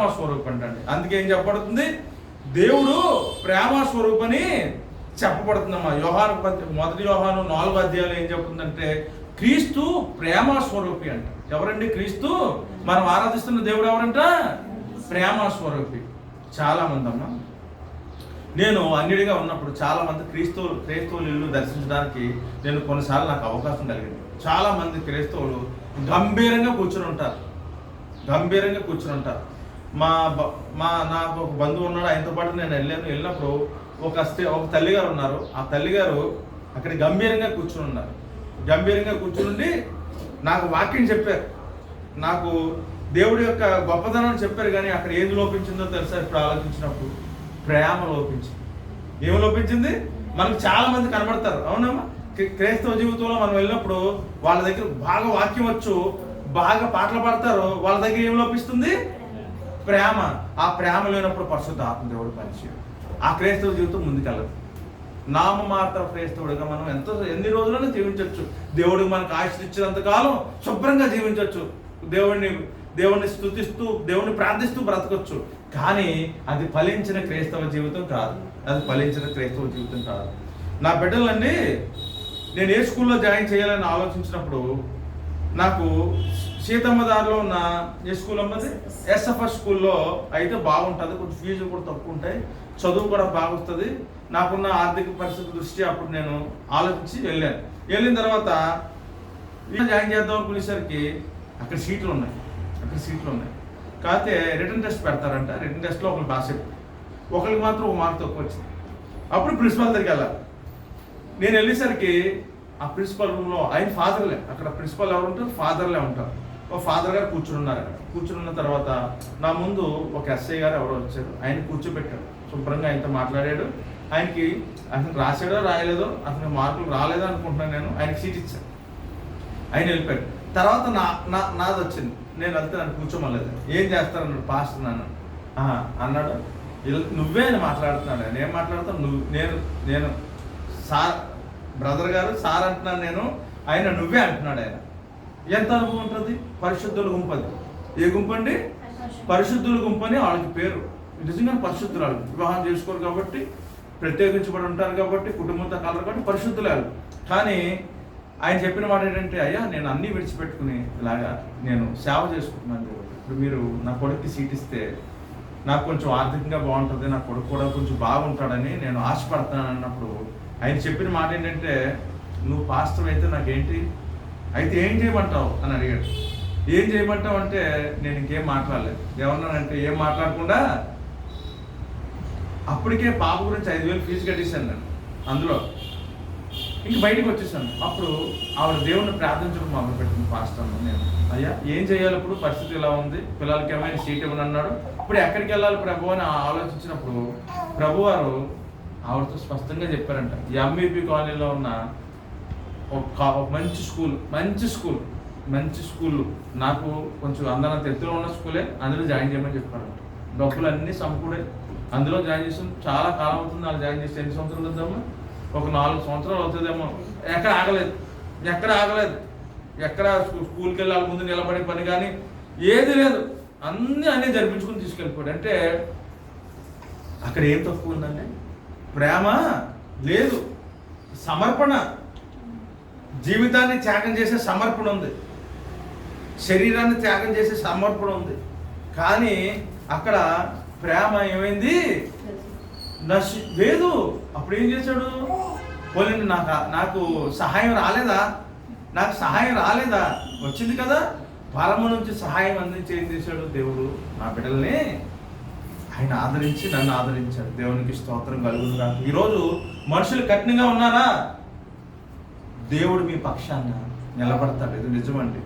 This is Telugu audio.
ప్రేమ స్వరూపం అండి. అందుకే ఏం చెప్పబడుతుంది? దేవుడు ప్రేమ స్వరూపని చెప్పబడుతుందమ్మా. యోహాను మొదటి యోహాను నాలుగు అధ్యాయులు ఏం చెప్తుందంటే క్రీస్తు ప్రేమ స్వరూపి అంట. ఎవరండి క్రీస్తు? మనం ఆరాధిస్తున్న దేవుడు ఎవరంట? ప్రేమ స్వరూపి చాలా మంది అమ్మా నేను అన్నిడిగా ఉన్నప్పుడు చాలా మంది క్రీస్తువులు క్రైస్తవులు ఇల్లు దర్శించడానికి నేను కొన్నిసార్లు నాకు అవకాశం కలిగింది. చాలా మంది క్రైస్తవులు గంభీరంగా కూర్చుని ఉంటారు. గంభీరంగా కూర్చుని ఉంటారు. మా బ- మా నాకు ఒక బంధువు ఉన్నాడు ఆయనతో పాటు నేను వెళ్ళాను. వెళ్ళినప్పుడు ఒక స్టే ఒక తల్లిగారు ఉన్నారు. ఆ తల్లిగారు అక్కడ గంభీరంగా కూర్చుని ఉన్నారు. గంభీరంగా కూర్చుని నాకు వాక్యం చెప్పారు. నాకు దేవుడి యొక్క గొప్పతనం చెప్పారు కానీ అక్కడ ఏది లోపించిందో తెలుసా? ఇప్పుడు ఆలోచించినప్పుడు ప్రేమ లోపించింది. ఏమి లోపించింది? మనకు చాలా మంది కనబడతారు. అవునమ్మా? క్రైస్తవ జీవితంలో మనం వెళ్ళినప్పుడు వాళ్ళ దగ్గర బాగా వాక్యం వచ్చు బాగా పాటలు పాడతారు వాళ్ళ దగ్గర ఏం లోపిస్తుంది? ప్రేమ ఆ ప్రేమ లేనప్పుడు పరిశుద్ధ ఆత్మదేవుడు పనిచేయడు. ఆ క్రైస్తవ జీవితం ముందుకెళ్ళదు. నామమాత్ర క్రైస్తవుడిగా మనం ఎంతో ఎన్ని రోజులైనా జీవించవచ్చు దేవుడు మనకు ఆయుష్ ఇచ్చినంత కాలం శుభ్రంగా జీవించవచ్చు దేవుడిని దేవుణ్ణి స్థుతిస్తూ దేవుణ్ణి ప్రార్థిస్తూ బ్రతకొచ్చు. కానీ అది ఫలించిన క్రైస్తవ జీవితం కాదు. అది ఫలించిన క్రైస్తవ జీవితం కాదు. నా బిడ్డలన్నీ నేను ఏ స్కూల్లో జాయిన్ చేయాలని ఆలోచించినప్పుడు నాకు సీతమ్మ దారిలో ఉన్న ఏ స్కూల్ అమ్మది ఎస్ఎఫ్ఎస్ స్కూల్లో అయితే బాగుంటుంది. కొంచెం ఫీజులు కూడా తక్కువ ఉంటాయి. చదువు కూడా బాగుస్తుంది నాకున్న ఆర్థిక పరిస్థితి దృష్టి అప్పుడు నేను ఆలోచించి వెళ్ళాను. వెళ్ళిన తర్వాత ఇలా జాయిన్ చేద్దాం అనుకునేసరికి అక్కడ సీట్లు ఉన్నాయి. అక్కడ సీట్లు ఉన్నాయి. కాకపోతే రిటర్న్ టెస్ట్ పెడతారంట. రిటర్న్ టెస్ట్లో ఒకరు బాగా అయిపోయి ఒకరికి మాత్రం ఒక మార్క్ తక్కువ వచ్చింది. అప్పుడు ప్రిన్సిపాల్ దగ్గరికి వెళ్ళాలి. నేను వెళ్ళేసరికి ఆ ప్రిన్సిపల్ రూమ్లో ఆయన ఫాదర్లే అక్కడ ప్రిన్సిపల్ ఎవరు ఉంటారు? ఫాదర్లే ఉంటారు. ఒక ఫాదర్ గారు కూర్చుని ఉన్నారు అక్కడ. కూర్చుని తర్వాత నా ముందు ఒక ఎస్ఐ గారు ఎవరో వచ్చారు. ఆయన కూర్చోబెట్టాడు శుభ్రంగా ఆయనతో మాట్లాడాడు. ఆయనకి అతను రాశాడో రాయలేదో అతను మార్కులు రాలేదో అనుకుంటున్నాను నేను. ఆయనకి సీట్ ఇచ్చాను ఆయన వెళ్ళిపోయాడు తర్వాత నా నా నాది వచ్చింది. నేను వెళ్తే నన్ను కూర్చోమలేదు ఏం చేస్తానన్నాడు పాస్టర్ నన్ను. "ఆహా," అన్నాడు నువ్వే అని మాట్లాడుతున్నాడు. నేను ఏం మాట్లాడతాను. నువ్వు నేను నేను సార్ బ్రదర్ గారు సార్ అంటున్నాను నేను ఆయన నువ్వే అంటున్నాడు ఆయన. ఎంత అనుభవం ఉంటుంది? పరిశుద్ధుల గుంపు ఏ గుంపు అండి? పరిశుద్ధుల గుంపు అని వాళ్ళకి పేరు. నిజంగా పరిశుద్ధులు వాళ్ళు. వివాహం చేసుకోరు కాబట్టి ప్రత్యేకించబడి ఉంటారు కాబట్టి కుటుంబంతో కలరు కాబట్టి పరిశుద్ధులు వాళ్ళు. కానీ ఆయన చెప్పిన మాట ఏంటంటే అయ్యా నేను అన్నీ విడిచిపెట్టుకుని ఇలాగా నేను సేవ చేసుకుంటున్నాను ఇప్పుడు మీరు నా కొడుక్కి సీట్ ఇస్తే నాకు కొంచెం ఆర్థికంగా బాగుంటుంది నా కొడుకు కూడా కొంచెం బాగుంటాడని నేను ఆశపడుతున్నాను అన్నప్పుడు ఆయన చెప్పిన మాట ఏంటంటే నువ్వు పాస్టర్ అయితే నాకేంటి? అయితే ఏం చేయమంటావు? అని అడిగాడు. ఏం చేయమంటావు అంటే నేను ఇంకేం మాట్లాడలేదు. ఏమన్నానంటే ఏం మాట్లాడకుండా అప్పటికే పాప గురించి ఐదు వేలు ఫీజు కట్టేశాను నేను అందులో. ఇంక బయటకు వచ్చేసాను. అప్పుడు ఆవిడ దేవుణ్ణి ప్రార్థించడం మొదలు పెట్టింది పాస్టర్ నేను. అయ్యా ఏం చేయాలి ఇప్పుడు? పరిస్థితి ఇలా ఉంది? పిల్లలకి ఏమైనా సీట్ ఇవ్వనన్నాడు? ఇప్పుడు ఎక్కడికి వెళ్ళాలి ప్రభు అని ఆలోచించినప్పుడు ప్రభువారు ఆవిడతో స్పష్టంగా చెప్పారంట. ఎంఈపీ కాలనీలో ఉన్న ఒక మంచి స్కూల్ మంచి స్కూల్ మంచి స్కూల్ నాకు కొంచెం అందరంత ఎత్తులో ఉన్న స్కూలే అందులో జాయిన్ చేయమని చెప్పారు డబ్బులు అన్నీ సమకూడే. అందులో జాయిన్ చేసి చాలా కాలం అవుతుంది వాళ్ళు జాయిన్ చేసి ఎన్ని సంవత్సరాలు అవుతుందేమో ఒక నాలుగు సంవత్సరాలు అవుతుందేమో. ఎక్కడ ఆగలేదు. ఎక్కడ ఆగలేదు. ఎక్కడ స్కూల్కి వెళ్ళాలి ముందు నిలబడే పని కానీ ఏది లేదు. అన్నీ అన్నీ జరిపించుకుని తీసుకెళ్ళిపోయాడు. అంటే అక్కడ ఏం తక్కువ ఉందండి? ప్రేమ లేదు. సమర్పణ. జీవితాన్ని త్యాగం చేసే సమర్పణ ఉంది. శరీరాన్ని త్యాగం చేసే సమర్పణ ఉంది. కానీ అక్కడ ప్రేమ ఏమైంది? నశి లేదు. అప్పుడు ఏం చేశాడు? పోలేండి నాకు నాకు సహాయం రాలేదా? నాకు సహాయం రాలేదా? వచ్చింది కదా. పరమ నుంచి సహాయం అందించి ఏం చేశాడు దేవుడు నా బిడ్డల్ని. ఆయన ఆదరించి నన్ను ఆదరించాడు దేవునికి స్తోత్రం కలుగుతుందా ఈరోజు మనుషులు కఠినంగా ఉన్నారా? దేవుడు మీ పక్షాన నిలబడతాడు. ఇది నిజమండి.